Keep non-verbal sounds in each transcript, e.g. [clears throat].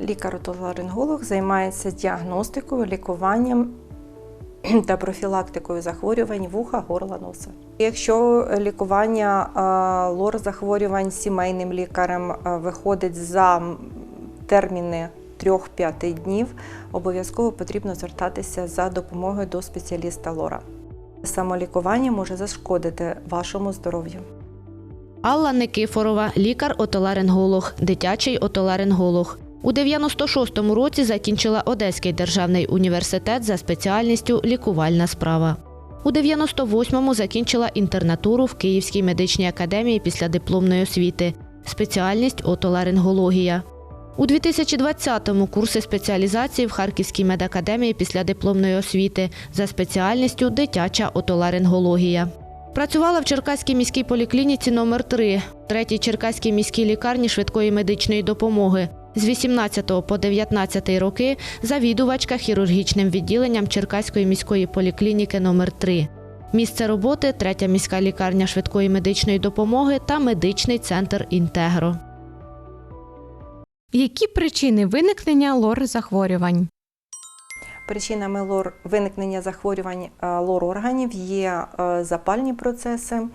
Лікар-отоларинголог займається діагностикою, лікуванням [clears throat] та профілактикою захворювань вуха, горла, носа. Якщо лікування лор захворювань сімейним лікарем виходить за терміни 3-5 днів, обов'язково потрібно звертатися за допомогою до спеціаліста лора. Самолікування може зашкодити вашому здоров'ю. Алла Никифорова, лікар-отоларинголог, дитячий отоларинголог. У 96-му році закінчила Одеський державний університет за спеціальністю лікувальна справа. У 98-му закінчила інтернатуру в Київській медичній академії після дипломної освіти, спеціальність отоларингологія. У 2020-му курси спеціалізації в Харківській медакадемії після дипломної освіти за спеціальністю дитяча отоларингологія. Працювала в Черкаській міській поліклініці номер 3 третій Черкаській міській лікарні швидкої медичної допомоги. З 18 по 19 роки завідувачка хірургічним відділенням Черкаської міської поліклініки номер 3 Місце роботи третя міська лікарня швидкої медичної допомоги та медичний центр Інтегро. Які причини виникнення лор захворювань? Причинами лор виникнення захворювань е, лор-органів є е, запальні процеси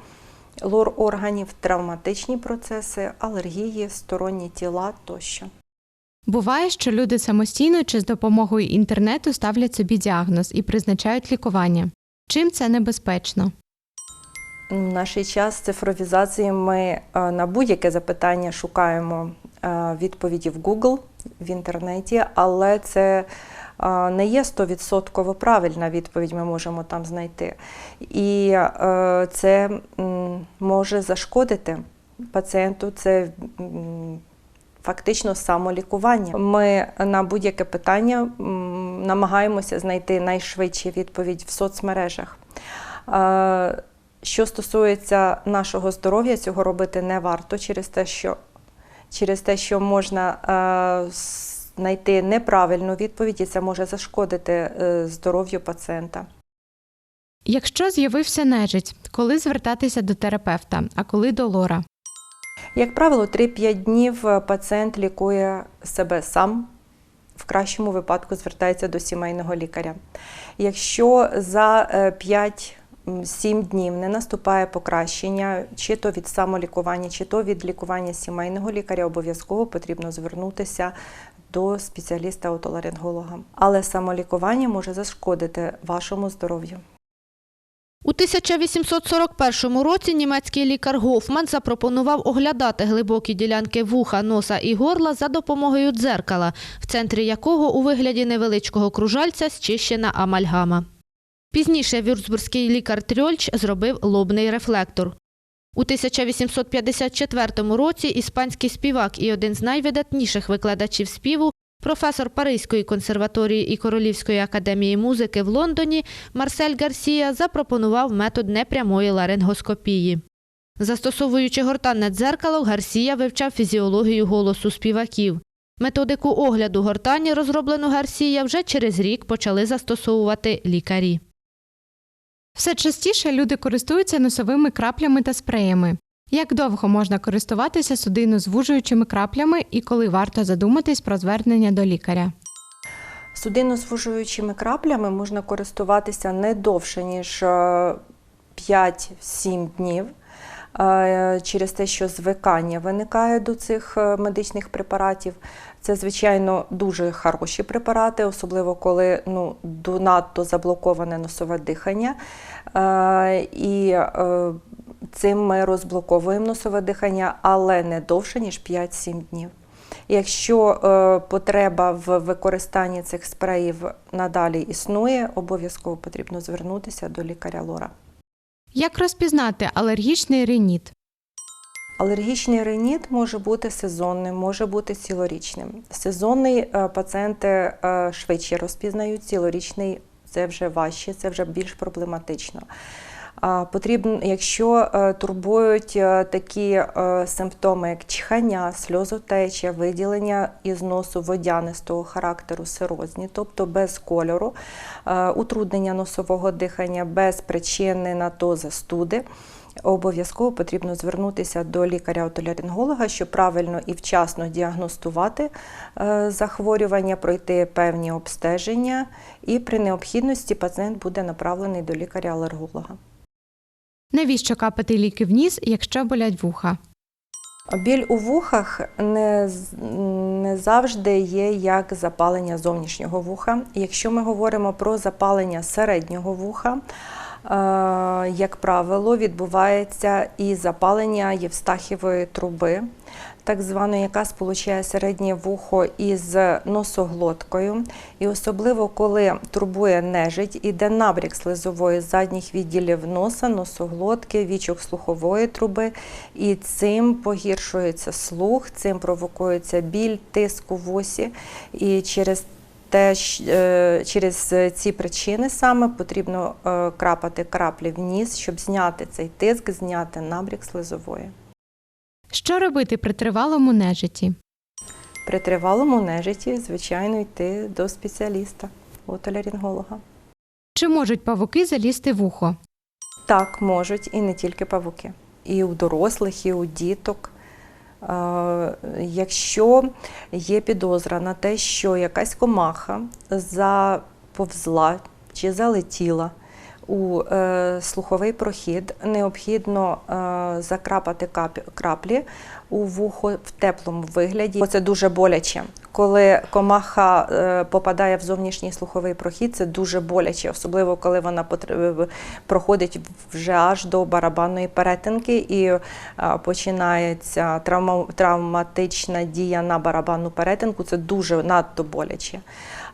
лор-органів, травматичні процеси, алергії, сторонні тіла тощо. Буває, що люди самостійно чи з допомогою інтернету ставлять собі діагноз і призначають лікування. Чим це небезпечно? В наш час цифровізації ми е, на будь-яке запитання шукаємо е, відповіді в Google, в інтернеті, але це е, не є 100% правильна відповідь, ми можемо там знайти. І це може зашкодити пацієнту. Це фактично самолікування. Ми на будь-яке питання намагаємося знайти найшвидші відповідь в соцмережах. Е, Що стосується нашого здоров'я, цього робити не варто через те, що, через те, що можна е, знайти неправильну відповідь, і це може зашкодити е, здоров'ю пацієнта. Якщо з'явився нежить, коли звертатися до терапевта, а коли до лора? Як правило, 3-5 днів е, пацієнт лікує себе сам. В кращому випадку звертається до сімейного лікаря. Якщо за 5-7 днів не наступає покращення, чи то від самолікування, чи то від лікування сімейного лікаря, обов'язково потрібно звернутися до спеціаліста-отоларинголога. Але самолікування може зашкодити вашому здоров'ю. У 1841 році німецький лікар Гофман запропонував оглядати глибокі ділянки вуха, носа і горла за допомогою дзеркала, в центрі якого у вигляді невеличкого кружальця зчищена амальгама. Пізніше вюрцбурзький лікар Трьольч зробив лобний рефлектор. У 1854 році іспанський співак і один з найвидатніших викладачів співу Професор Паризької консерваторії і Королівської академії музики в Лондоні Марсель Гарсія запропонував метод непрямої ларингоскопії. Застосовуючи гортанне дзеркало, Гарсія вивчав фізіологію голосу співаків. Методику огляду гортані, розроблену Гарсія, вже через рік почали застосовувати лікарі. Все частіше люди користуються носовими краплями та спреями. Як довго можна користуватися судино-звужуючими краплями і коли варто задуматись про звернення до лікаря? Судинозвужуючими краплями можна користуватися не довше, ніж е, 5-7 днів. е, Через те, що звикання виникає до цих е, медичних препаратів. Це, звичайно, дуже хороші препарати, особливо коли ну, надто заблоковане носове дихання. Е, І е, цим ми розблоковуємо носове дихання, але не довше, ніж 5-7 днів. Якщо е, потреба в використанні цих спреїв надалі існує, обов'язково потрібно звернутися до лікаря лора. Як розпізнати алергічний риніт? Алергічний реніт може бути сезонним, може бути цілорічним. Сезонний е, пацієнти е, швидше розпізнають, цілорічний це вже важче, це вже більш проблематично. Потрібно, якщо е, турбують е, такі е, симптоми, як чхання, сльозотеча, виділення із носу водянистого характеру сирозні, тобто без кольору, утруднення носового дихання без причини на то застуди, обов'язково потрібно звернутися до лікаря-отоларинголога, щоб правильно і вчасно діагностувати захворювання, пройти певні обстеження, і при необхідності пацієнт буде направлений до лікаря-алерголога. Навіщо капати ліки в ніс, якщо болять вуха? Біль у вухах не, не завжди є як запалення зовнішнього вуха. Якщо ми говоримо про запалення середнього вуха, як правило, відбувається і запалення євстахівої труби, так званої, яка сполучає середнє вухо із носоглоткою. І особливо, коли турбує нежить, іде набрік слизової задніх відділів носа, носоглотки, вічок слухової труби, і цим погіршується слух, цим провокується біль, тиск у вусі. І через те, е, через ці причини саме потрібно е, крапати краплі в ніс, щоб зняти цей тиск, зняти набрік слизової. Що робити при тривалому нежиті? При тривалому нежиті, звичайно, йти до спеціаліста, отоляринголога. Чи можуть павуки залізти в вухо? Так, можуть і не тільки павуки, і у дорослих, і у діток. Якщо є підозра на те, що якась комаха заповзла чи залетіла у е, слуховий прохід, необхідно е, закрапати краплі у вухо в теплому вигляді. Це дуже боляче. Коли комаха е, попадає в зовнішній слуховий прохід, це дуже боляче, особливо коли вона проходить вже аж до барабанної перетинки і е, починається травма, травматична дія на барабанну перетинку. Це дуже надто боляче.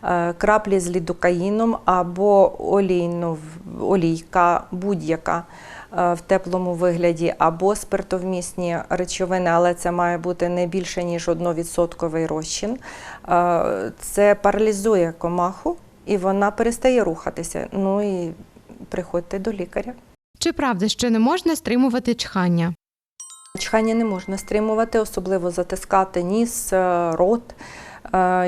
Е, Краплі з лідокаїном або олійно, олійка будь-яка в теплому вигляді, або спиртовмісні речовини, але це має бути не більше ніж 1% розчин. Е, Це паралізує комаху і вона перестає рухатися. Ну і приходьте до лікаря. Чи правда, що не можна стримувати чхання? Чхання не можна стримувати, особливо затискати ніс, е, рот, е,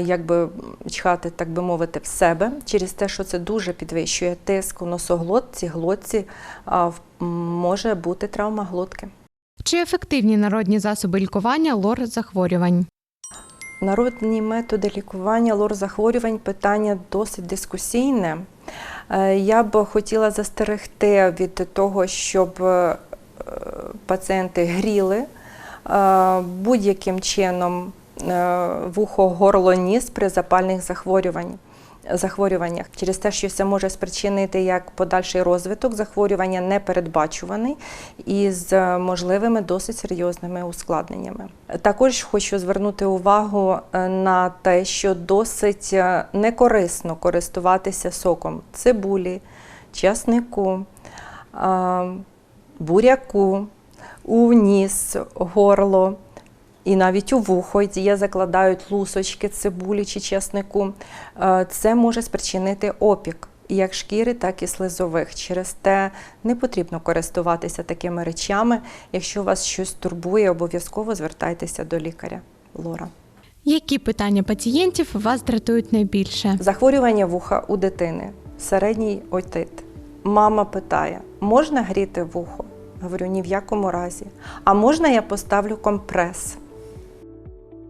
якби чхати, так би мовити, в себе, через те, що це дуже підвищує тиск у носоглотці, глотці, може бути травма глотки. Чи ефективні народні засоби лікування лор захворювань? Народні методи лікування лор-захворювань питання досить дискусійне. Е, Я б хотіла застерегти від того, щоб е, пацієнти гріли е, будь-яким чином е, вухо, горло, ніс при запальних захворювань. Захворюваннях через те, що це може спричинити як подальший розвиток захворювання непередбачуваний і з е, можливими досить серйозними ускладненнями. Також хочу звернути увагу е, на те, що досить е, некорисно користуватися соком цибулі, часнику, е, буряку, у ніс, горло. І навіть у вухо є закладають лусочки цибулі чи чеснику. Е, Це може спричинити опік як шкіри, так і слизових. Через те не потрібно користуватися такими речами. Якщо вас щось турбує, обов'язково звертайтеся до лікаря. Лора. Які питання пацієнтів вас дратують найбільше? Захворювання вуха у дитини, середній отит. Мама питає: можна гріти вухо? Говорю, ні в якому разі. А можна я поставлю компрес?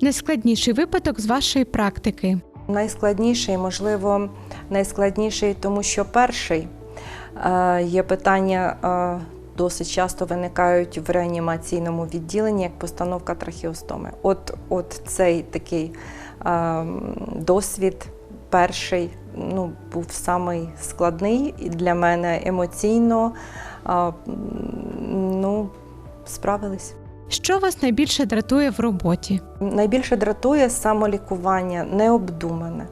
Найскладніший випадок з вашої практики. Найскладніший, можливо, найскладніший, тому що перший е, є питання, е, досить часто виникають в реанімаційному відділенні, як постановка трахеостоми. От, от цей такий е, досвід, перший, ну, був самий складний для мене емоційно. е, ну, справились. Що вас найбільше дратує в роботі? Найбільше дратує самолікування, необдумане.